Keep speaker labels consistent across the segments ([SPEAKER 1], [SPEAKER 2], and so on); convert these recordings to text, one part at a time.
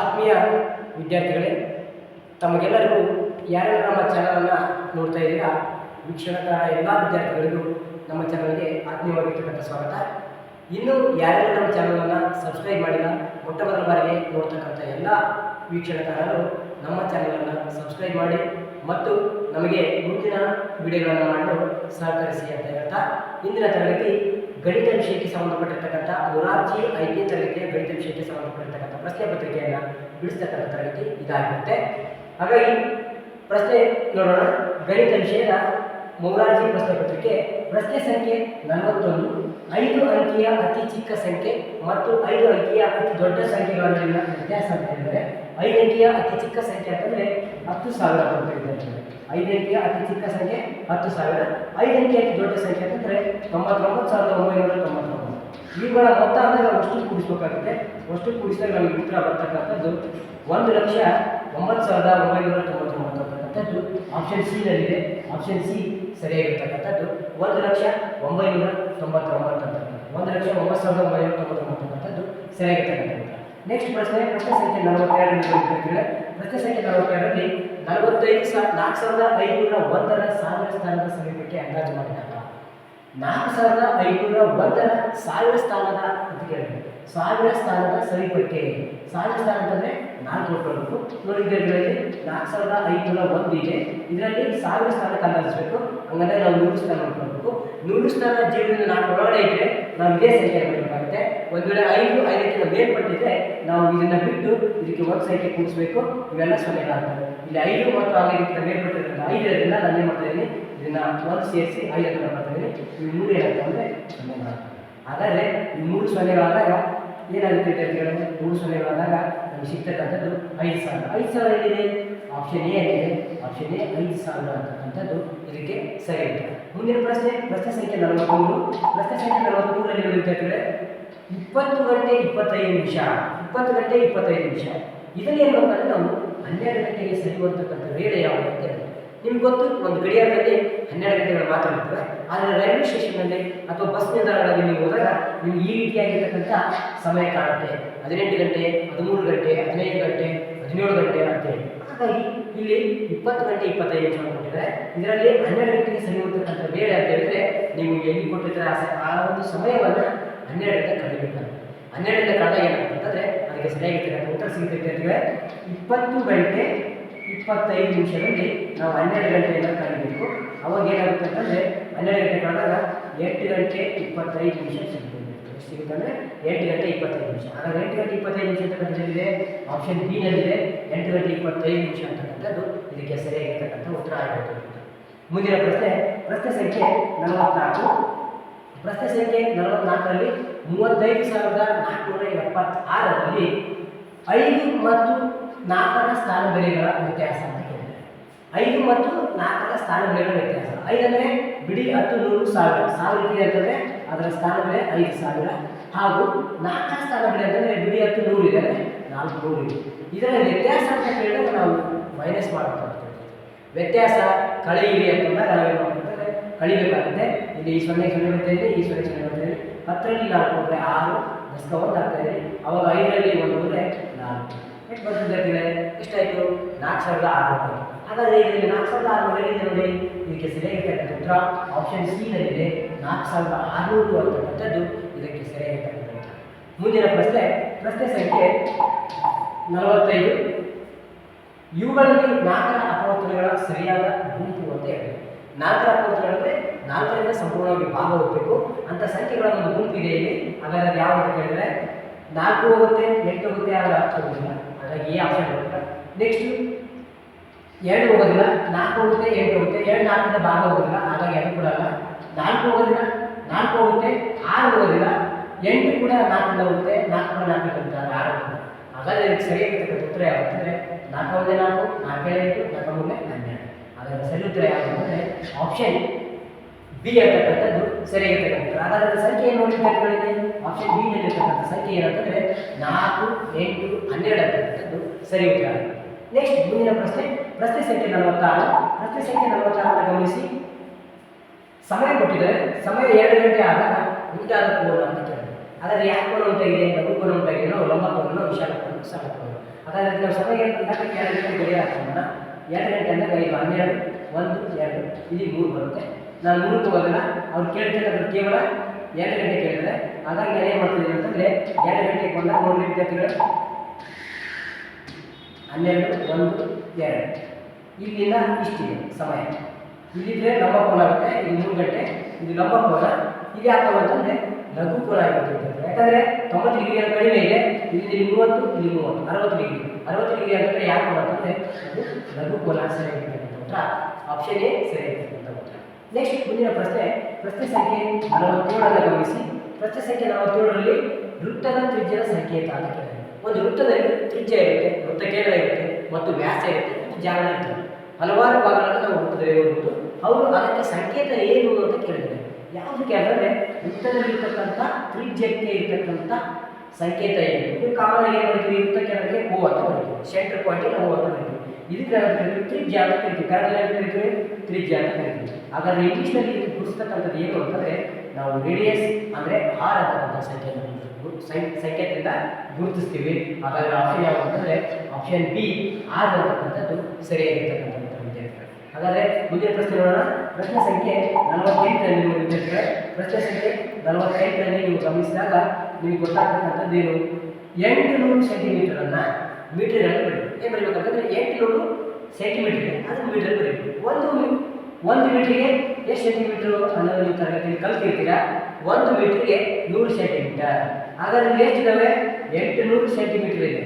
[SPEAKER 1] ಆತ್ಮೀಯ ವಿದ್ಯಾರ್ಥಿಗಳೇ, ತಮಗೆಲ್ಲರಿಗೂ ಯಾರ್ಯಾರು ನಮ್ಮ ಚಾನಲನ್ನು ನೋಡ್ತಾ ಇದ್ದೀರಾ ವೀಕ್ಷಣಕ ಎಲ್ಲ ವಿದ್ಯಾರ್ಥಿಗಳಿಗೂ ನಮ್ಮ ಚಾನಲ್ಗೆ ಆತ್ಮೀಯವಾಗಿರ್ತಕ್ಕಂಥ ಸ್ವಾಗತ. ಇನ್ನೂ ಯಾರು ನಮ್ಮ ಚಾನಲನ್ನು ಸಬ್ಸ್ಕ್ರೈಬ್ ಮಾಡಿಲ್ಲ ಮೊಟ್ಟ ಮೊದಲ ಬಾರಿಗೆ ನೋಡ್ತಕ್ಕಂಥ ಎಲ್ಲ ವೀಕ್ಷಣಕಾರರು ನಮ್ಮ ಚಾನಲನ್ನು ಸಬ್ಸ್ಕ್ರೈಬ್ ಮಾಡಿ ಮತ್ತು ನಮಗೆ ಮುಂದಿನ ವಿಡಿಯೋಗಳನ್ನು ಮಾಡಲು ಸಹಕರಿಸಿ ಅಂತ ಹೇಳ್ತಾ ಇಂದಿನ ತರಗತಿ ಗಣಿತ ವಿಷಯಕ್ಕೆ ಸಂಬಂಧಪಟ್ಟಿರ್ತಕ್ಕಂಥ ಮೊರಾರ್ಜಿ ಐದನೇ ತರಗತಿಯ ಗಣಿತ ವಿಷಯಕ್ಕೆ ಸಂಬಂಧಪಟ್ಟಿರ್ತಕ್ಕಂಥ ಪ್ರಶ್ನೆ ಪತ್ರಿಕೆಯನ್ನು ಬಿಡಿಸ್ತಕ್ಕಂಥ ತರಗತಿ ಇದಾಗಿರುತ್ತೆ. ಹಾಗಾಗಿ ಪ್ರಶ್ನೆ ನೋಡೋಣ. ಗಣಿತ ವಿಷಯದ ಮೊರಾರ್ಜಿ ಪ್ರಶ್ನೆ ಪತ್ರಿಕೆ. ಪ್ರಶ್ನೆ ಸಂಖ್ಯೆ ನಲವತ್ತೊಂದು. ಐದು ಅಂಕಿಯ ಅತಿ ಚಿಕ್ಕ ಸಂಖ್ಯೆ ಮತ್ತು ಐದು ಅಂಕಿಯ ಅತಿ ದೊಡ್ಡ ಸಂಖ್ಯೆಗಳ ನಡುವಿನ ವ್ಯತ್ಯಾಸ ಅಂತ ಹೇಳಿದರೆ, ಐದು ಅಂಕಿಯ ಅತಿ ಚಿಕ್ಕ ಸಂಖ್ಯೆ ಅಂತಂದರೆ ಹತ್ತು ಸಾವಿರ ಕೊಟ್ಟಿದ್ದಾರೆ ಐದು ಅಂಕಿಯ ಅತಿ ಚಿಕ್ಕ ಸಂಖ್ಯೆ, ಹತ್ತು ಸಾವಿರ. ಐದು ಅಂಕಿಯ ಅತಿ ದೊಡ್ಡ ಸಂಖ್ಯೆ ಅಂತಂದರೆ ತೊಂಬತ್ತೊಂಬತ್ತು ಸಾವಿರದ ಒಂಬೈನೂರ ತೊಂಬತ್ತೊಂಬತ್ತು. ಇವುಗಳ ಮೊತ್ತ ಅಂದಾಗ ಅಷ್ಟು ಕೂಡಿಸ್ಬೇಕಾಗುತ್ತೆ. ಅಷ್ಟು ಕೂಡಿಸಿದಾಗ ನಮಗೆ ಉತ್ತರ ಬರ್ತಕ್ಕಂಥದ್ದು ಒಂದು ಲಕ್ಷ ಒಂಬತ್ತು ಸಾವಿರದ ಒಂಬೈನೂರ ತೊಂಬತ್ತೊಂಬತ್ತು ಅಂತಕ್ಕಂಥದ್ದು ಆಪ್ಷನ್ ಸಿನಲ್ಲಿದೆ ಆಪ್ಷನ್ ಸಿ ಸರಿಯಾಗಿರ್ತಕ್ಕಂಥದ್ದು ಒಂದು ಲಕ್ಷ ಒಂಬೈನೂರ ತೊಂಬತ್ತೊಂಬತ್ತು ಅಂತ ಒಂದು ಲಕ್ಷ ಒಂಬತ್ತು ಸಾವಿರದ ಒಂಬೈನೂರ ತೊಂಬತ್ತೊಂಬತ್ತು ಅಂತಕ್ಕಂಥದ್ದು ಸರಿಯಾಗಿರ್ತಕ್ಕಂಥದ್ದು ನೆಕ್ಸ್ಟ್ ಪ್ರಶ್ನೆ ಪ್ರಶ್ನೆ ಸಂಖ್ಯೆ ನಲವತ್ತೆರಡರಲ್ಲಿ ಕೇಳಿದ್ರೆ ಪ್ರಶ್ನೆ ಸಂಖ್ಯೆ ನಲವತ್ತೆರಡರಲ್ಲಿ ನಲವತ್ತೈದು ಸಾವಿರ ನಾಲ್ಕು ಸಾವಿರದ ಐನೂರ ಒಂದರ ಸಾವಿರ ಸ್ಥಾನದ ಸಮೀಪಕ್ಕೆ ಅಂದಾಜು ಮಾಡಿದಾಗ, ನಾಲ್ಕು ಸಾವಿರದ ಐನೂರ ಒಂದರ ಸಾವಿರ ಸ್ಥಾನದ ಅಂತ ಕೇಳಿದ್ರೆ ಸಾವಿರ ಸ್ಥಾನದ ಸಮೀಪಕ್ಕೆ ಸಾವಿರ ಸ್ಥಾನ ಅಂತಂದರೆ ನಾಲ್ಕು ಕೊಟ್ಕೊಳ್ಬೇಕು. ಇದರಲ್ಲಿ ನಾಲ್ಕು ಸಾವಿರದ ಐನೂರ ಒಂದು ಇದೆ. ಇದರಲ್ಲಿ ಸಾವಿರ ಸ್ಥಾನ ಅಂದಾಜಿಸಬೇಕು. ಹಂಗಂದ್ರೆ ನಾವು ನೂರು ಸ್ಥಾನ ನೋಡ್ಕೊಳ್ಬೇಕು ನೂರು ಸ್ಥಾನ ಜೀವನ ನಾಲ್ಕು ಒಳಗಡೆ ಇದ್ದರೆ ನಾವು ಇದೇ ಸಂಖ್ಯೆ ಮಾಡಬೇಕಾಗುತ್ತೆ ಒಂದು ವೇಳೆ ಐದು, ಐದಕ್ಕಿಂತ ಮೇಲ್ಪಟ್ಟಿದ್ರೆ ನಾವು ಇದನ್ನು ಬಿಟ್ಟು ಇದಕ್ಕೆ ಒಂದು ಸಂಖ್ಯೆ ಕೂಡಿಸ್ಬೇಕು ಇವೆಲ್ಲ ಸೊನ್ನೆಗಳಾಗ್ತವೆ ಇಲ್ಲಿ ಐದು ಮತ್ತು ಐದಕ್ಕಿಂತ ಮೇಲ್ಪಟ್ಟಿರೋದ್ರಿಂದ ಐದರಿಂದ ನಾನು ಏನು ಮಾಡ್ತಾ ಇದ್ದೀನಿ ಇದನ್ನ ಒಂದು ಸೇರಿಸಿ ಐದು ಅಂತ ಮಾಡ್ತಾ ಇದ್ದೀನಿ ಈ ಮೂರು ಏನಾಗ್ತವೆ ಅಂದರೆ ಹಾಗಾದರೆ ಈ ಮೂರು ಸೊನ್ನೆಗಳಾದಾಗ ಏನಾಗುತ್ತೆ ವಿದ್ಯಾರ್ಥಿಗಳೇ ಮೂರು ಸೊನ್ನೆಗಳಾದಾಗ ನಮಗೆ ಸಿಗ್ತಕ್ಕಂಥದ್ದು ಐದು ಸಾವಿರ. ಐದು ಸಾವಿರ ಏನಿದೆ? ಆಪ್ಷನ್ ಎ ಏನಿದೆ ಆಪ್ಷನ್ ಎ ಐದು ಸಾವಿರ ಅಂತಕ್ಕಂಥದ್ದು ಇದಕ್ಕೆ ಸರಿ ಇರ್ತದೆ ಮುಂದಿನ ಪ್ರಶ್ನೆ ಪ್ರಶ್ನೆ ಸಂಖ್ಯೆ ನಲವತ್ತ್ಮೂರು ಪ್ರಶ್ನೆ ಸಂಖ್ಯೆ ನಲವತ್ತ್ಮೂರರಲ್ಲಿ ವಿದ್ಯಾರ್ಥಿಗಳೇ ಇಪ್ಪತ್ತು ಗಂಟೆ ಇಪ್ಪತ್ತೈದು ನಿಮಿಷ. ಇಪ್ಪತ್ತು ಗಂಟೆ ಇಪ್ಪತ್ತೈದು ನಿಮಿಷ. ಇದನ್ನೇನು ನಾವು ಹನ್ನೆರಡು ಗಂಟೆಗೆ ಸರಿಯುವಂತಕ್ಕಂಥ ವೇಳೆ ಯಾವುದು ಅಂತ ನಿಮ್ಗೆ ಗೊತ್ತು, ಒಂದು ಗಡಿಯಾರದಲ್ಲಿ ಹನ್ನೆರಡು ಗಂಟೆಗಳು ಮಾತ್ರ ಇರ್ತವೆ ಆದರೆ ರೈಲ್ವೆ ಸ್ಟೇಷನ್ನಲ್ಲಿ ಅಥವಾ ಬಸ್ ನಿಲ್ದಾಣಗಳಲ್ಲಿ ನೀವು ಹೋದಾಗ ನಿಮ್ಗೆ ಈ ರೀತಿಯಾಗಿರ್ತಕ್ಕಂಥ ಸಮಯ ಕಾಣುತ್ತೆ. ಹದಿನೆಂಟು ಗಂಟೆ, ಹದಿಮೂರು ಗಂಟೆ, ಹದಿನೈದು ಗಂಟೆ, ಹದಿನೇಳು ಗಂಟೆ ಅಂತೇಳಿ ಹಾಗಾಗಿ ಇಲ್ಲಿ ಇಪ್ಪತ್ತು ಗಂಟೆ ಇಪ್ಪತ್ತೈದು ನಿಮಿಷ ಕೊಟ್ಟಿದ್ದಾರೆ. ಇದರಲ್ಲಿ ಹನ್ನೆರಡು ಗಂಟೆಗೆ ಸರಿಯುವಂತಕ್ಕಂಥ ಬೇರೆ ಅಂತ ಹೇಳಿದ್ರೆ ನೀವು ಎಲ್ಲಿ ಕೊಟ್ಟಿರ್ತಾರೆ ಆ ಒಂದು ಸಮಯವನ್ನು ಹನ್ನೆರಡರಿಂದ ಕಡಿಬೇಕಾಗುತ್ತೆ ಹನ್ನೆರಡರಿಂದ ಕಾಲ ಏನಾಗುತ್ತೆ ಅಂತಂದರೆ ಅದಕ್ಕೆ ಸರಿಯಾಗಿರ್ತಕ್ಕಂಥ ಉತ್ತರ ಸಿಗುತ್ತೆ ಇಪ್ಪತ್ತು ಗಂಟೆ ಇಪ್ಪತ್ತೈದು ನಿಮಿಷದಲ್ಲಿ ನಾವು ಹನ್ನೆರಡು ಗಂಟೆಯಿಂದ ಕಲಿಬೇಕು. ಅವಾಗ ಏನಾಗುತ್ತೆ ಅಂತಂದರೆ ಹನ್ನೆರಡು ಗಂಟೆ ಕಳೆದಾಗ ಎಂಟು ಗಂಟೆ ಇಪ್ಪತ್ತೈದು ನಿಮಿಷ ಸಿಗುತ್ತೆ ಎಷ್ಟು ಸಿಗುತ್ತೆ ಅಂದರೆ ಎಂಟು ಗಂಟೆ ಇಪ್ಪತ್ತೈದು ನಿಮಿಷ. ಹಾಗಾದ್ರೆ ಎಂಟು ಗಂಟೆ ಇಪ್ಪತ್ತೈದು ನಿಮಿಷ ಅಂತಕ್ಕಂಥದ್ದಿದೆ ಆಪ್ಷನ್ ಬಿ ನಲ್ಲಿದೆ ಎಂಟು ಗಂಟೆ ಇಪ್ಪತ್ತೈದು ನಿಮಿಷ ಅಂತಕ್ಕಂಥದ್ದು ಇದಕ್ಕೆ ಸರಿಯಾಗಿರ್ತಕ್ಕಂಥ ಉತ್ತರ ಆಗಿರುತ್ತೆ ಮುಂದಿನ ಪ್ರಶ್ನೆ ಪ್ರಶ್ನೆ ಸಂಖ್ಯೆ ನಲವತ್ನಾಲ್ಕು. ಪ್ರಶ್ನೆ ಸಂಖ್ಯೆ ನಲವತ್ನಾಲ್ಕರಲ್ಲಿ ಮೂವತ್ತೈದು ಸಾವಿರದ ನಾಲ್ಕುನೂರ ಎಪ್ಪತ್ತಾರರಲ್ಲಿ ಐದು ಮತ್ತು ನಾಲ್ಕರ ಸ್ಥಾನ ಬೆಲೆಗಳ ವ್ಯತ್ಯಾಸ ಅಂತ ಕೇಳಿದೆ ಐದು ಮತ್ತು ನಾಲ್ಕರ ಸ್ಥಾನ ಬೆಲೆಗಳ ವ್ಯತ್ಯಾಸ. ಐದಂದರೆ ಬಿಡಿ ಹತ್ತು, ನೂರು, ಸಾವಿರ. ಸಾವಿರ ಇದೆ ಅಂತಂದರೆ ಅದರ ಸ್ಥಾನ ಬೆಲೆ ಐದು ಸಾವಿರ. ಹಾಗೂ ನಾಲ್ಕರ ಸ್ಥಾನ ಬೆಲೆ ಅಂತಂದರೆ ಬಿಡಿ ಹತ್ತು, ನೂರು ಇದೆ ಅಂದರೆ ನಾಲ್ಕು, ನೂರು ಇದೆ. ಇದರ ವ್ಯತ್ಯಾಸ ಅಂತ ಕೇಳಿದಾಗ ನಾವು ಮೈನಸ್ ಮಾಡಬೇಕಾಗ್ತದೆ ವ್ಯತ್ಯಾಸ ಕಳೆಯಿರಿ ಅಂತಂದಾಗ ನಾವೇನು ಮಾಡ್ಬೇಕಂದ್ರೆ ಕಳಿಬೇಕಾಗುತ್ತೆ. ಇಲ್ಲಿ ಈ ಸೊನ್ನೆ ಸೊನ್ನೆ ಬರ್ತಾ ಇದೆ, ಈ ಸೊನ್ನೆ ಸೊನ್ನೆ ಬರ್ತಾ ಇದೆ. ಹತ್ತರಲ್ಲಿ ನಾಲ್ಕು ಹೋದರೆ ಆರು, ದಶಕ ಒಂದು ಆಗ್ತಾ ಇದೆ. ಅವಾಗ ಐದರಲ್ಲಿ ಒಂದು ಹೋದರೆ ನಾಲ್ಕು. ಎಷ್ಟು ಬರ್ತಿದ್ದೆ ಎಷ್ಟಾಯಿತು ನಾಲ್ಕು ಸಾವಿರದ ಆರುನೂರು ಹಾಗಾದರೆ ಇದರಲ್ಲಿ ನಾಲ್ಕು ಸಾವಿರದ ಆರುನೂರು ಏನಿದೆ ನೋಡಿ? ಇದಕ್ಕೆ ಸರಿಯಾಗಿರ್ತಕ್ಕಂಥ ಉತ್ತರ ಆಪ್ಷನ್ ಸಿ ನಲ್ಲಿದೆ. ನಾಲ್ಕು ಸಾವಿರದ ಆರುನೂರು ಅಂತಕ್ಕಂಥದ್ದು ಇದಕ್ಕೆ ಸರಿಯಾಗಿರ್ತಕ್ಕಂಥ ಮುಂದಿನ ಪ್ರಶ್ನೆ ಪ್ರಶ್ನೆ ಸಂಖ್ಯೆ ನಲವತ್ತೈದು. ಇವುಗಳಲ್ಲಿ ನಾಲ್ಕರ ಅಪವರ್ತನಗಳ ಸರಿಯಾದ ಗುಂಪು ಅಂತ ಹೇಳಿದೆ ನಾಲ್ಕರ ಅಪವರ್ತನಗಳಂದ್ರೆ ನಾಲ್ಕರಿಂದ ಸಂಪೂರ್ಣವಾಗಿ ಭಾಗ ಹೋಗಬೇಕು. ಅಂತ ಸಂಖ್ಯೆಗಳ ಒಂದು ಗುಂಪು ಇದೆ ಇಲ್ಲಿ. ಹಾಗಾದ್ರೆ ಯಾವ ಅಂತ ಕೇಳಿದ್ರೆ ನಾಲ್ಕು ಹೋಗುತ್ತೆ, ಎಂಟು ಹೋಗುತ್ತೆ ಆಗ ಹತ್ತು ಹೋಗೋದಿಲ್ಲ ಹಾಗಾಗಿ ಈ ಆಪ್ಷನ್ ಹೋಗುತ್ತೆ ನೆಕ್ಸ್ಟ್ ಎರಡು ಹೋಗೋದಿಲ್ಲ, ನಾಲ್ಕು ಹೋಗುತ್ತೆ, ಎಂಟು ಹೋಗುತ್ತೆ. ಎರಡು ನಾಲ್ಕಿಂದ ಭಾಗ ಹೋಗೋದಿಲ್ಲ, ಹಾಗಾಗಿ ಎರಡು ಕೂಡ ಅಲ್ಲ. ನಾಲ್ಕು ಹೋಗೋದಿಲ್ಲ, ನಾಲ್ಕು ಹೋಗುತ್ತೆ, ಆರು ಹೋಗೋದಿಲ್ಲ, ಎಂಟು ಕೂಡ ನಾಲ್ಕಿಂದ ಹೋಗುತ್ತೆ, ನಾಲ್ಕು ಕೂಡ ನಾಲ್ಕು ಆದ್ರೆ ಆರು ಹೋಗುತ್ತೆ. ಹಾಗಾದ್ರೆ ಇದಕ್ಕೆ ಸರಿಯಾಗಿರ್ತಕ್ಕಂಥ ಉತ್ತರ ಯಾವುದು ಅಂದರೆ ನಾಲ್ಕು ಒಂದೇ ನಾಲ್ಕು ನಾಲ್ಕೇಳು ಎಂಟು, ನಾಲ್ಕು ಮೂರನೇ ಹನ್ನೆರಡು ಹಾಗಾದ್ರೆ ಸರಿ ಉತ್ತರ ಯಾವುದು ಅಂದರೆ ಆಪ್ಷನ್ ಬಿ ಅಂತಕ್ಕಂಥದ್ದು ಸರಿಯಾಗಿರ್ತಕ್ಕಂಥದ್ದು ಹಾಗಾದ್ರೆ ಸಂಖ್ಯೆ ಏನು ನೋಡಿರ್ತಕ್ಕಂಥದ್ದು ಆಪ್ಷನ್ ಬಿ ನಲ್ಲಿರ್ತಕ್ಕಂಥ ಸಂಖ್ಯೆ ಏನಂತಂದರೆ, ನಾಲ್ಕು, ಎಂಟು, ಹನ್ನೆರಡು ಅಂತಕ್ಕಂಥದ್ದು ಸರಿ ಉತ್ತರ. ನೆಕ್ಸ್ಟ್ ಮುಂದಿನ ಪ್ರಶ್ನೆ ಪ್ರಶ್ನೆ ಸಂಖ್ಯೆ ನಲವತ್ತಾರು. ಪ್ರಶ್ನೆ ಸಂಖ್ಯೆ ನಲವತ್ತಾರನ್ನು ಗಮನಿಸಿ. ಸಮಯ ಕೊಟ್ಟಿದ್ದಾರೆ ಸಮಯ ಎರಡು ಗಂಟೆ ಆದಾಗ ಉಂಟಾದ ಕೋನ ಅಂತ ಕೇಳಿದೆ. ಅದರಲ್ಲಿ ಯಾಕೆ ಕೋನ ಉಂಟಾಗಿದೆ ಲಘು ಕೋನ ಉಂಟಾಗಿದೆ ನಾವು ಲಂಬ ಕೋನ ವಿಶಾಲ ಕೋನ ಹಾಗಾದ್ರೆ ನಾವು ಸಮಯ ಎರಡು ಗಂಟೆ ಗಡಿಯಾರ ಹಾಕೋಣ ಎರಡು ಗಂಟೆ ಅಂದಾಗ ಐದು ಹನ್ನೆರಡು, ಒಂದು, ಎರಡು. ಇಲ್ಲಿ ಮೂರು ಬರುತ್ತೆ. ನಾನು ಮೂರು ತಗೋದಿಲ್ಲ ಅವ್ರು ಕೇಳ್ತಿರೋದು ಕೇವಲ ಎರಡು ಗಂಟೆ ಕೇಳಿದ್ರೆ. ಹಾಗಾಗಿ ಏನು ಮಾಡ್ತಿದ್ದೀನಿ ಅಂತಂದರೆ ಎರಡು ಗಂಟೆಗೆ ಬಂದಾಗ ಮೂರು ವಿದ್ಯಾರ್ಥಿಗಳು. ಹನ್ನೆರಡು, ಒಂದು, ಎರಡು. ಇಲ್ಲಿಂದ ಇಷ್ಟಿದೆ ಸಮಯ. ಇಲ್ಲಿದ್ರೆ ಲಂಬ ಕೋಲ ಆಗುತ್ತೆ, ಇಲ್ಲಿ ಮೂರು ಗಂಟೆ ಇಲ್ಲಿ ಲಂಬ ಕೋನ ಇದು ಯಾಕಪ್ಪ ಲಘು ಕೋನ ಆಗಿರುತ್ತೆ ಯಾಕಂದ್ರೆ ತೊಂಬತ್ತು ಡಿಗ್ರಿ ಕಡಿಮೆ ಇದೆ ಇಲ್ಲಿ ಇಲ್ಲಿ ಮೂವತ್ತು ಇಲ್ಲಿ ಮೂವತ್ತು, ಅರವತ್ತು ಡಿಗ್ರಿ. ಅರವತ್ತು ಡಿಗ್ರಿ ಅಂತಂದ್ರೆ ಯಾಕೆ ಕೋನ ಅಂತಂದರೆ ಅದು ಲಘು ಸರಿಯಾಗಿರ್ತಕ್ಕಂಥ ಉತ್ತರ. ಆಪ್ಷನ್ ಎ ಉತ್ತರ. ನೆಕ್ಸ್ಟ್ ಮುಂದಿನ ಪ್ರಶ್ನೆ ಪ್ರಶ್ನೆ ಸಂಖ್ಯೆ ನಲವತ್ತೇಳನ್ನು ಗಮನಿಸಿ. ಪ್ರಶ್ನೆ ಸಂಖ್ಯೆ ನಲವತ್ತೇಳರಲ್ಲಿ ವೃತ್ತದ ತ್ರಿಜ್ಯದ ಸಂಕೇತ ಅಂತ ಕೇಳಿದೆ ಒಂದು ವೃತ್ತದಲ್ಲಿ ತ್ರಿಜ್ಯ ಇರುತ್ತೆ, ವೃತ್ತ ಕೇಂದ್ರ ಇರುತ್ತೆ ಮತ್ತು ವ್ಯಾಸ ಇರುತ್ತೆ, ಮತ್ತು ಜಾಲ ಇರ್ತದೆ ಹಲವಾರು ಭಾಗಗಳನ್ನು ನಾವು ವೃತ್ತದಲ್ಲಿ ನೋಡ್ಬೋದು. ಅವರು ಅದಕ್ಕೆ ಸಂಕೇತ ಏನು ಅಂತ ಕೇಳಿದ್ದಾರೆ. ಯಾವುದಕ್ಕೆ ಅಂದರೆ ವೃತ್ತದಲ್ಲಿರ್ತಕ್ಕಂಥ ತ್ರಿಜ್ಯಕ್ಕೆ ಇರ್ತಕ್ಕಂಥ ಸಂಕೇತ ಏನು? ಇದು ಕಾಮನ್ ಏನು ಮಾಡ್ತೀವಿ ವೃತ್ತ ಕೇಂದ್ರಕ್ಕೆ ಓ ಅಂತ ಬರೀತೀವಿ. ಸೆಂಟರ್ ಪಾಯಿಂಟಿಗೆ ನಾವು ಅಂತ ಬರೀತೀವಿ. ಇದಕ್ಕೆ ತ್ರಿಜ್ಯ ಅಂತ ಕರಿತೀವಿ ಕನ್ನಡದಲ್ಲಿ ಕರಿತೀವಿ ತ್ರಿಜ್ಯ ಅಂತ ಕರಿತೀವಿ ಹಾಗಾದ್ರೆ ಇಂಗ್ಲೀಷ್ನಲ್ಲಿ ಇದು ಗುರುತಿಸ್ತಕ್ಕಂಥದ್ದು ಏನು ಅಂತಂದರೆ, ನಾವು ರೇಡಿಯಸ್ ಅಂದರೆ ಆರ್ ಅಂತಕ್ಕಂಥ ಸಂಕೇತ ಸಂ- ಅಂತ ಗುರುತಿಸ್ತೀವಿ. ಹಾಗಾದ್ರೆ ಆಪ್ಷನ್ ಯಾವುದು ಅಂತಂದರೆ ಆಪ್ಷನ್ ಬಿ ಆರ್ ಅಂತಕ್ಕಂಥದ್ದು ಸರಿಯಾಗಿರ್ತಕ್ಕಂಥ ಉತ್ತರ ವಿದ್ಯಾರ್ಥಿಗಳು. ಹಾಗಾದ್ರೆ ಮುಂದಿನ ಪ್ರಶ್ನೆ ನೋಡೋಣ. ಪ್ರಶ್ನೆ ಸಂಖ್ಯೆ ನಲವತ್ತೆಂಟರಲ್ಲಿ ನಿಮ್ಮ ವಿದ್ಯಾರ್ಥಿಗಳೇ. ಪ್ರಶ್ನೆ ಸಂಖ್ಯೆ ನಲವತ್ತೆಂಟರಲ್ಲಿ ನೀವು ಗಮನಿಸಿದಾಗ ನಿಮಗೆ ಗೊತ್ತಾಗ್ತಕ್ಕಂಥದ್ದು ಏನು? ಎಂಟು ನೂರು ಸೆಂಟಿಮೀಟರನ್ನು ಮೀಟರ್ಗಳಲ್ಲಿ ಬರೀಬೇಕು ಏನು ಬರೀಬೇಕಂತಂದರೆ ಎಂಟು ನೂರು ಸೆಂಟಿಮೀಟರ್ಗೆ ಅದನ್ನು ಮೀಟರ್ ಬರೀಬೇಕು. ಒಂದು ಒಂದು ಮೀಟ್ರಿಗೆ ಎಷ್ಟು ಸೆಂಟಿಮೀಟರ್ ಅನ್ನೋದು ನೀವು ತರಗತಿಯಲ್ಲಿ ಕಲ್ತಿರ್ತೀರಾ? ಒಂದು ಮೀಟ್ರಿಗೆ ನೂರು ಸೆಂಟಿಮೀಟರ್. ಹಾಗಾದ್ರೆ ಎಷ್ಟಿದ್ದಾವೆ ಎಂಟು ನೂರು ಸೆಂಟಿಮೀಟರ್ ಇದೆ.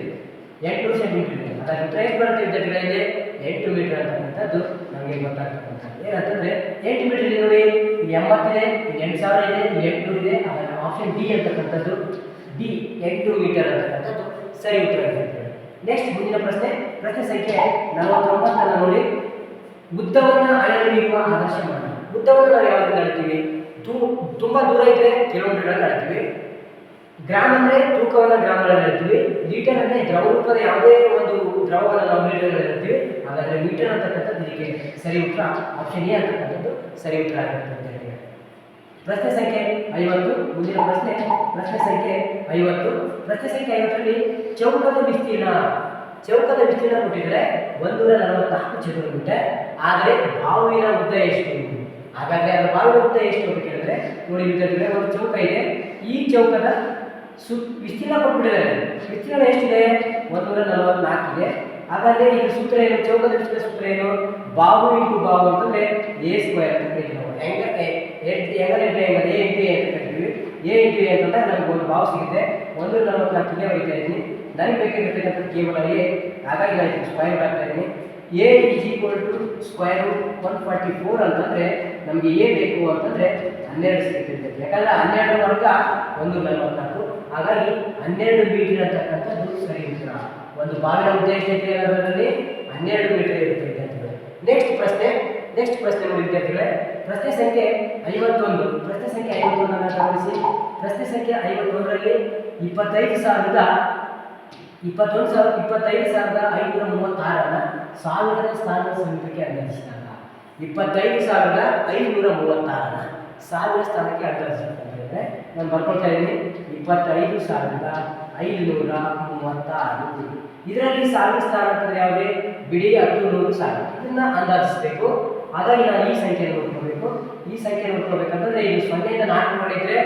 [SPEAKER 1] ಎಂಟುನೂರು ಸೆಂಟಿಮೀಟರ್ ಇದೆ. ಉತ್ತರ ಎಷ್ಟು ಬರುತ್ತೆ ವಿದ್ಯಾರ್ಥಿಗಳಲ್ಲಿ ಎಂಟು ಮೀಟರ್ ಅಂತಕ್ಕಂಥದ್ದು ನಮಗೆ ಗೊತ್ತಾಗ್ತಕ್ಕಂಥದ್ದು. ಏನಂತಂದರೆ ಎಂಟು ಮೀಟರ್ ಇದೆ ನೋಡಿ. ಎಂಬತ್ತಿದೆ ಎಂಟು ಸಾವಿರ ಇದೆ ಎಂಟು ಇದೆ. ಅದರ ಆಪ್ಷನ್ ಡಿ ಅಂತಕ್ಕಂಥದ್ದು. ಡಿ ಎಂಟು ಮೀಟರ್ ಅಂತಕ್ಕಂಥದ್ದು. ಸರಿ ಉತ್ತರ ನೆಕ್ಸ್ಟ್ ಮುಂದಿನ ಪ್ರಶ್ನೆ. ಪ್ರಶ್ನೆ ಸಂಖ್ಯೆ ನಲವತ್ತೊಂಬತ್ತನ್ನು ನೋಡಿ. ಉದ್ದವನ್ನು ಅಳೆಯುವ ಆದರ್ಶ ಮಾಡಿ ಉದ್ದವನ್ನು ನಾವು ಯಾವಾಗ ಅಳ್ತೀವಿ? ದೂ ತುಂಬ ದೂರ ಇದ್ದರೆ ಕಿಲೋಮೀಟರ್ಗಳಲ್ಲಿ ಅಳ್ತೀವಿ. ಗ್ರಾಮ ಅಂದರೆ ತೂಕವನ್ನು ಗ್ರಾಮಗಳಲ್ಲಿ ಹೇಳ್ತೀವಿ ಲೀಟರ್ ಅಂದರೆ ದ್ರವ ರೂಪದ ಯಾವುದೇ ಒಂದು ದ್ರವವನ್ನು ನಾವು ಲೀಟರ್ಗಳಲ್ಲಿ ಹೇಳ್ತೀವಿ ಹಾಗಾದರೆ ಲೀಟರ್ ಅಂತಕ್ಕಂಥದ್ದು ಇದಕ್ಕೆ ಸರಿ ಉತ್ತರ ಆಪ್ಷನ್ ಎ ಅಂತಕ್ಕಂಥದ್ದು ಸರಿ ಉತ್ತರ ಆಗಿರುತ್ತೆ ಅಂತ ಹೇಳಿ ಪ್ರಶ್ನೆ ಸಂಖ್ಯೆ ಐವತ್ತು, ಮುಂದಿನ ಪ್ರಶ್ನೆ. ಪ್ರಶ್ನೆ ಸಂಖ್ಯೆ ಐವತ್ತು. ಪ್ರಶ್ನೆ ಸಂಖ್ಯೆ ಐವತ್ತರಲ್ಲಿ ಚೌಕದ ವಿಸ್ತೀರ್ಣ. ಚೌಕದ ವಿಸ್ತೀರ್ಣ ಕೊಟ್ಟಿದ್ರೆ ಒಂದೂರ ನಲವತ್ನಾಲ್ಕು ಚದುರ ಮೀಟರ್ ಆದರೆ ಬಾವಿನ ಉದ್ದ ಎಷ್ಟು ಹಾಗಾದ್ರೆ ಅದರ ಬಾವಿನ ಉದ್ದ ಎಷ್ಟು ಅಂತ ಕೇಳಿದ್ರೆ ನೋಡಿ ವಿದ್ಯಾರ್ಥಿಗಳೇ ಒಂದು ಚೌಕ ಇದೆ ಈ ಚೌಕದ ಸು ವಿಸ್ತೀರ್ಣ ಕೊಟ್ಬಿಟ್ಟಿದ್ದಾರೆ ವಿಸ್ತೀರ್ಣ ಎಷ್ಟಿದೆ ಒಂದೂರ ನಲವತ್ನಾಲ್ಕು ಇದೆ ಹಾಗಾದ್ರೆ ಈಗ ಸೂತ್ರ ಏನು ಚೌಕದ ವಿಸ್ತೀರ್ಣ ಸೂತ್ರ ಏನು ಬಾವು ಇಂಟು ಬಾವು ಅಂತಂದ್ರೆ ಎ ಸ್ಕ್ವೇರ್ ಅಂತ ಕರಿತೀವಿ ನಾವು ಹೆಂಗ ಎ ಇಂಟು ಎ ಅಂತ ಕೇಳ್ತೀವಿ ಎ ಇಂಟು ಎ ಅಂತಂದ್ರೆ ನಮ್ಗೆ ಒಂದು ಬಾವು ಸಿಗುತ್ತೆ ಒಂದು ನಲವತ್ನಾಲ್ಕಿಗೆ ಹೋಗ್ತಾ ಇದ್ದೀನಿ ನನಗೆ ಬೇಕಾಗಿರ್ತಕ್ಕಂಥದ್ದು ಕೇವಲ ಎ ಹಾಗಾಗಿ ನಾನು ಸ್ಕ್ವೇರ್ ಮಾಡ್ತಾ ಇದ್ದೀನಿ A is equal to square root one forty four ಅಂತಂದ್ರೆ ನಮಗೆ ಎ ಬೇಕು ಅಂತಂದ್ರೆ ಹನ್ನೆರಡು ಸಿಗುತ್ತೆ ಯಾಕಂದ್ರೆ ಹನ್ನೆರಡು ವರ್ಗ ಒಂದು ನಲವತ್ನಾಲ್ಕು ಹಾಗಾಗಿ ಹನ್ನೆರಡು ಮೀಟರ್ ಅಂತಕ್ಕಂಥದ್ದು ಸರಿ ಉತ್ತರ. ಒಂದು ಬಾವಿನ ಉದ್ದೇಶ ಐತೆ ಅನ್ನೋದ್ರಲ್ಲಿ ಹನ್ನೆರಡು ಮೀಟರ್ ಇರುತ್ತೆ ವಿದ್ಯಾರ್ಥಿಗಳು. ನೆಕ್ಸ್ಟ್ ಪ್ರಶ್ನೆ. ನೆಕ್ಸ್ಟ್ ಪ್ರಶ್ನೆ ನೋಡಿ ವಿದ್ಯಾರ್ಥಿಗಳೇ. ಪ್ರಶ್ನೆ ಸಂಖ್ಯೆ ಐವತ್ತೊಂದು. ಪ್ರಶ್ನೆ ಸಂಖ್ಯೆ ಐವತ್ತೊಂದನ್ನು ಗಮನಿಸಿ. ಪ್ರಶ್ನೆ ಸಂಖ್ಯೆ ಐವತ್ತೊಂದರಲ್ಲಿ ಇಪ್ಪತ್ತೈದು ಸಾವಿರದ ಇಪ್ಪತ್ತೊಂದು ಸಾವಿರ ಇಪ್ಪತ್ತೈದು ಸಾವಿರದ ಐನೂರ ಮೂವತ್ತಾರನ್ನ ಸಾವಿರದ ಸ್ಥಾನದ ಸಮೀಪಕ್ಕೆ ಅನ್ವಯಿಸಿದಾಗ ಇಪ್ಪತ್ತೈದು ಸಾವಿರದ ಐನೂರ ಮೂವತ್ತಾರನ್ನ ಸಾವಿರ ಸ್ಥಾನಕ್ಕೆ ಅನ್ವಯಿಸಿದಾಗ ಹೇಳಿದ್ರೆ, ನಾನು ಬರ್ಕೊಳ್ತಾ ಇದ್ದೀನಿ. ಇಪ್ಪತ್ತೈದು ಸಾವಿರದ ಐನೂರ ಮೂವತ್ತಾರು. ಇದರಲ್ಲಿ ಸಾವಿರ ಸ್ಥಾನ ಅಂತಂದ್ರೆ ಯಾವುದೇ? ಬಿಡಿ ಹತ್ತು ನೂರು ಸಾವಿರ. ಇದನ್ನ ಅಂದಾಜಿಸಬೇಕು. ಹಾಗಾಗಿ ನಾನು ಈ ಸಂಖ್ಯೆಯನ್ನು ನೋಡ್ಕೋಬೇಕು. ಈ ಸಂಖ್ಯೆ ನೋಡ್ಕೋಬೇಕಂತಂದ್ರೆ, ಇದು ಸೊನ್ನೆಯಿಂದ ನಾಲ್ಕು ಮಾಡಿದ್ರೆ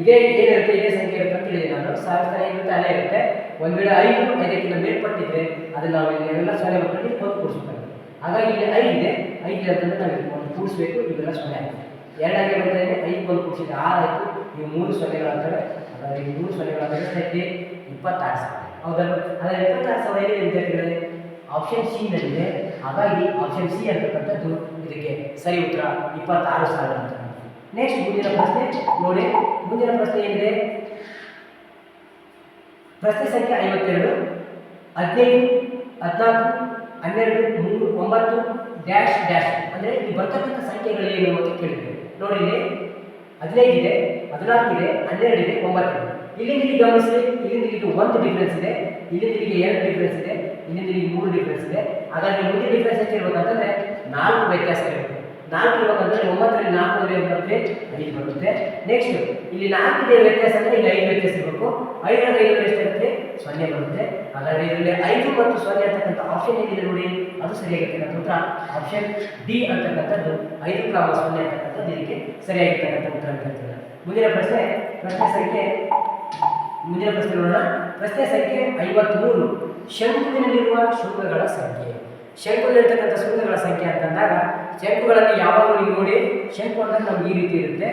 [SPEAKER 1] ಇದೇ ಏನಿರುತ್ತೆ ಇದೇ ಸಂಖ್ಯೆ ಇರುತ್ತೆ ಅಂತ ಹೇಳಿದೆ ನಾನು. ಸಾವಿರದ ಇರುತ್ತೆ ಅಲ್ಲೇ ಇರುತ್ತೆ ಒಂದು ವೇಳೆ ಐದು, ಐದಕ್ಕಿಂತ ಮೇಲ್ಪಟ್ಟಿದ್ರೆ ಅದನ್ನ ನಾವು ಇಲ್ಲೆಲ್ಲ ಸೊನ್ನೆ ಮಕ್ಕಳಿಗೆ ಒಂದು ಕೂಡಿಸ್ಬೇಕು ಹಾಗಾಗಿ ಇಲ್ಲಿ ಐದಿದೆ ಐದು ಅಂತಂದ್ರೆ ನಾವು ಒಂದು ಕೂಡಿಸ್ಬೇಕು, ಇವೆಲ್ಲ ಸೊನ್ನೆ ಆಗುತ್ತೆ ಎರಡಾಗಿ ಬರ್ತಾ ಇದೆ ಐದು ಒಂದು ಕೂಡಿಸಿದ್ರೆ ಆರು ಆಯಿತು. ಇವು ಮೂರು ಸೊನ್ನೆಗಳಾಗ್ತವೆ ಹಾಗಾಗಿ ಮೂರು ಸೊನ್ನೆಗಳಾದಾಗ ಎಷ್ಟೈತಿ ಇಪ್ಪತ್ತಾರು ಸಾವಿರ. ಹೌದಲ್ಲ ಅದರ ಇಪ್ಪತ್ತಾರು ಸಾವಿರ ಏನಿದೆ ವಿದ್ಯಾರ್ಥಿಗಳೇ ಆಪ್ಷನ್ ಸಿ ನಲ್ಲಿದೆ. ಹಾಗಾಗಿ ಆಪ್ಷನ್ ಸಿ ಅಂತಕ್ಕಂಥದ್ದು ಇದಕ್ಕೆ ಸರಿ ಉತ್ತರ ಇಪ್ಪತ್ತಾರು ಸಾವಿರ ಅಂತ. ನೆಕ್ಸ್ಟ್ ಮುಂದಿನ ಪ್ರಶ್ನೆ, ನೋಡಿ, ಮುಂದಿನ ಪ್ರಶ್ನೆ ಏನಿದೆ? ಪ್ರಶ್ನೆ ಸಂಖ್ಯೆ ಐವತ್ತೆರಡು, ಹದಿನೈದು, ಹದಿನಾಲ್ಕು, ಹನ್ನೆರಡು, ಮೂರು, ಒಂಬತ್ತು, ಡ್ಯಾಶ್ ಡ್ಯಾಶ್. ಅಂದರೆ ಈ ಬರ್ತಕ್ಕಂಥ ಸಂಖ್ಯೆಗಳು ಏನು ಅಂತ ಕೇಳಿದೆ ನೋಡಿ ಇಲ್ಲಿ, ಹದಿನೈದು ಇದೆ, ಹದಿನಾಲ್ಕು ಇದೆ, ಹನ್ನೆರಡು ಇದೆ, ಒಂಬತ್ತು ಇದೆ. ಇಲ್ಲಿಂದ ಇಲ್ಲಿ ಗಮನಿಸಿ, ಇಲ್ಲಿಂದ ಇಲ್ಲಿಗೆ ಒಂದು ಡಿಫ್ರೆನ್ಸ್ ಇದೆ, ಇಲ್ಲಿಂದ ಇಲ್ಲಿಗೆ ಎರಡು ಡಿಫ್ರೆನ್ಸ್ ಇದೆ, ಇಲ್ಲಿಂದ ಇಲ್ಲಿಗೆ ಮೂರು ಡಿಫ್ರೆನ್ಸ್ ಇದೆ. ಹಾಗಾದ್ರೆ ಮುಂದಿನ ಡಿಫ್ರೆನ್ಸ್ ಎಷ್ಟು ಇರಬೇಕಂತಂದರೆ ನಾಲ್ಕು ವ್ಯತ್ಯಾಸ ಇರಬೇಕು ನಾಲ್ಕು ಇರಬೇಕಂದ್ರೆ ಒಂಬತ್ತರಲ್ಲಿ ನಾಲ್ಕು ಅಂದರೆ ಬರುತ್ತೆ, ಐದು ಬರುತ್ತೆ. ನೆಕ್ಸ್ಟ್ ಇಲ್ಲಿ ನಾಲ್ಕು ಇದೆ ವ್ಯತ್ಯಾಸ ಅಂದರೆ ಇಲ್ಲಿ ಐದು ವ್ಯತ್ಯಾಸ ಇರಬೇಕು. ಐದರಲ್ಲಿ ಐದು ಎಷ್ಟಾಗುತ್ತೆ ಸೊನ್ನೆ ಬರುತ್ತೆ. ಹಾಗಾದ್ರೆ ಇದರಲ್ಲಿ ಐದು ಮತ್ತು ಸೊನ್ನೆ ಅಂತಕ್ಕಂಥ ಆಪ್ಷನ್ ಏನಿದೆ ನೋಡಿ? ಅದು ಸರಿಯಾಗಿರ್ತಕ್ಕಂಥ ಉತ್ತರ. ಆಪ್ಷನ್ ಡಿ ಅಂತಕ್ಕಂಥದ್ದು ಐದು ಕಾಮ ಸೊನ್ನೆ ಅಂತಕ್ಕಂಥದ್ದು ಇದಕ್ಕೆ ಸರಿಯಾಗಿರ್ತಕ್ಕಂಥ ಉತ್ತರ ಅಂತ ಹೇಳ್ತಾರೆ. ಮುಂದಿನ ಪ್ರಶ್ನೆ ಪ್ರಶ್ನೆ ಸಂಖ್ಯೆ, ಮುಂದಿನ ಪ್ರಶ್ನೆ ನೋಡೋಣ. ಪ್ರಶ್ನೆ ಸಂಖ್ಯೆ ಐವತ್ಮೂರು. ಶಂಕುವಿನಲ್ಲಿರುವ ಶುಂಗಗಳ ಸಂಖ್ಯೆ. ಶಂಕುವಿನಲ್ಲಿರ್ತಕ್ಕಂಥ ಶುಂಗಗಳ ಸಂಖ್ಯೆ ಅಂತಂದಾಗ ಶಂಕುಗಳಲ್ಲಿ ಯಾವಾಗಲೂ ನೀವು ನೋಡಿ, ಶಂಕು ಅಂದರೆ ನಮ್ಗೆ ಈ ರೀತಿ ಇರುತ್ತೆ.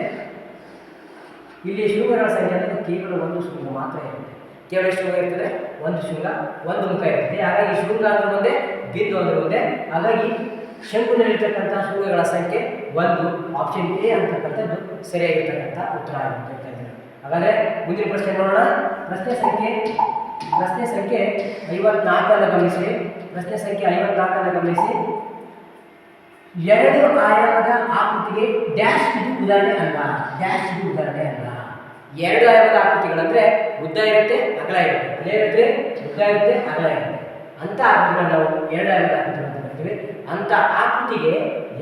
[SPEAKER 1] ಇಲ್ಲಿ ಶೃಂಗಗಳ ಸಂಖ್ಯೆ ಅಂದರೆ ಕೇವಲ ಒಂದು ಶೃಂಗ ಮಾತ್ರ ಇರುತ್ತೆ. ಕೇವಲ ಶೃಂಗ ಇರ್ತದೆ? ಒಂದು ಶೃಂಗ ಒಂದು ಮುಖ ಇರುತ್ತೆ. ಹಾಗಾಗಿ ಶೃಂಗ ಅಂದ್ರೆ ಒಂದೇ, ಬಿಂದು ಅಂದ್ರೆ ಒಂದೇ. ಹಾಗಾಗಿ ಶಂಕುನಲ್ಲಿರ್ತಕ್ಕಂಥ ಶೃಂಗಗಳ ಸಂಖ್ಯೆ ಒಂದು ಆಪ್ಷನ್ ಎ ಅಂತಕ್ಕಂಥದ್ದು ಸರಿಯಾಗಿರ್ತಕ್ಕಂಥ ಉತ್ತರ ಹಾಗಾದರೆ ಹಾಗಾದ್ರೆ ಮುಂದಿನ ಪ್ರಶ್ನೆ ನೋಡೋಣ. ಪ್ರಶ್ನೆ ಸಂಖ್ಯೆ ಪ್ರಶ್ನೆ ಸಂಖ್ಯೆ ಐವತ್ನಾಲ್ಕನ್ನು ಗಮನಿಸಿ. ಪ್ರಶ್ನೆ ಸಂಖ್ಯೆ ಐವತ್ನಾಲ್ಕನ್ನು ಗಮನಿಸಿ. ಎರಡು ಆಯಾಮದ ಆಕೃತಿಗೆ ಡ್ಯಾಶ್ ಇದು ಉದಾಹರಣೆ ಅಲ್ಲ ಡ್ಯಾಶ್ ಇದು ಉದಾಹರಣೆ ಅಲ್ಲ ಎರಡು ಆಯಾಮದ ಆಕೃತಿಗಳಂದ್ರೆ ಉದ್ದ ಇರುತ್ತೆ, ಅಗಲ ಇರುತ್ತೆ. ಇರುತ್ತೆ ಉದ್ದ ಇರುತ್ತೆ, ಅಗಲ ಇರುತ್ತೆ. ಅಂತ ಆಕೃತಿಗಳು ನಾವು ಎರಡು ಆಯಾಮದ ಆಕೃತಿಗಳು ಅಂತ ಕರಿತೀವಿ ಅಂತ ಆಕೃತಿಗೆ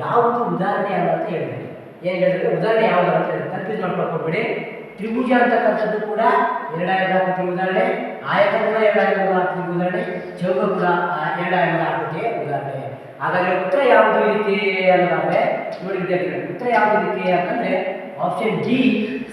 [SPEAKER 1] ಯಾವುದು ಉದಾಹರಣೆ ಅಲ್ಲ ಅಂತ ಹೇಳ್ತೀವಿ ಏನು ಹೇಳಿದ್ರೆ ಉದಾಹರಣೆ ಯಾವುದು ಅಂತ ಹೇಳಿ ಕನ್ಫ್ಯೂಸ್ ಮಾಡ್ಕೊಳ್ಬೇಡಿ. ತ್ರಿಭುಜ ಅಂತಕ್ಕಂಥದ್ದು ಕೂಡ ಎರಡಾಯದ ಆಕೃತಿ ಉದಾಹರಣೆ. ಆಯತ ಕೂಡ ಎರಡಾಯಮದ ಆಕೃತಿ ಉದಾಹರಣೆ. ಚೌಕ ಕೂಡ ಉದಾಹರಣೆ ಹಾಗಾದ್ರೆ ಉತ್ತರ ಯಾವುದು ಇದಕ್ಕೆ ಅಂತಂದ್ರೆ ನೋಡಿ ವಿದ್ಯಾರ್ಥಿಗಳು, ಉತ್ತರ ಯಾವುದು ಇದಕ್ಕೆ ಅಂತಂದ್ರೆ ಆಪ್ಷನ್ ಡಿ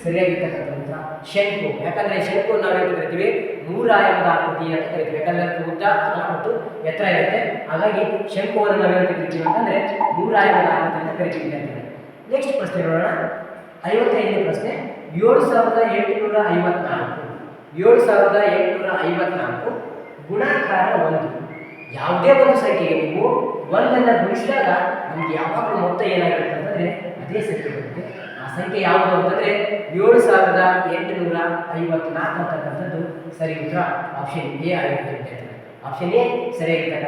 [SPEAKER 1] ಸರಿಯಾಗಿರ್ತಕ್ಕಂಥ ಶಂಕು. ಯಾಕಂದ್ರೆ ಶಂಕು ನಾವು ಏನು ಕರಿತೀವಿ ಮೂರು ಆಯಾಮದ ಆಕೃತಿ ಅಂತ ಕರಿತೀವಿ. ಯಾಕಂದ್ರೆ ಉದ್ದ, ಅಗಲ ಮತ್ತು ಎತ್ತರ ಇರುತ್ತೆ. ಹಾಗಾಗಿ ಶಂಕುವನ್ನು ನಾವು ಏನು ಕರಿತೀವಿ ಅಂತಂದ್ರೆ ಮೂರು ಆಯಾಮದ ಆಕೃತಿ ಅಂತ ಕರಿತೀವಿ ವಿದ್ಯಾರ್ಥಿಗಳು. ನೆಕ್ಸ್ಟ್ ಪ್ರಶ್ನೆ ನೋಡೋಣ. ಐವತ್ತೈದನೇ ಪ್ರಶ್ನೆ. ಏಳು ಸಾವಿರದ ಎಂಟುನೂರ ಐವತ್ನಾಲ್ಕು. ಏಳು ಸಾವಿರದ ಎಂಟುನೂರ ಐವತ್ನಾಲ್ಕು ಗುಣಾಕಾರ ಒಂದು. ಯಾವುದೇ ಒಂದು ಸಂಖ್ಯೆಗೆ ನೀವು ಒಂದನ್ನು ಗುಣಿಸಿದಾಗ ನಮಗೆ ಯಾವಾಗಲೂ ಮೊತ್ತ ಏನಾಗುತ್ತೆ ಅಂತಂದರೆ ಅದೇ ಸಂಖ್ಯೆ ಬರುತ್ತೆ. ಆ ಸಂಖ್ಯೆ ಯಾವುದು ಅಂತಂದರೆ ಏಳು ಸಾವಿರದ ಎಂಟುನೂರ ಐವತ್ನಾಲ್ಕು ಅಂತಕ್ಕಂಥದ್ದು ಸರಿ ಉತ್ತರ ಆಪ್ಷನ್ ಎ ಆಗಿರುತ್ತೆ ಆಪ್ಷನ್ ಎ ಸರಿಯಾಗಿರ್ತಕ್ಕಂಥ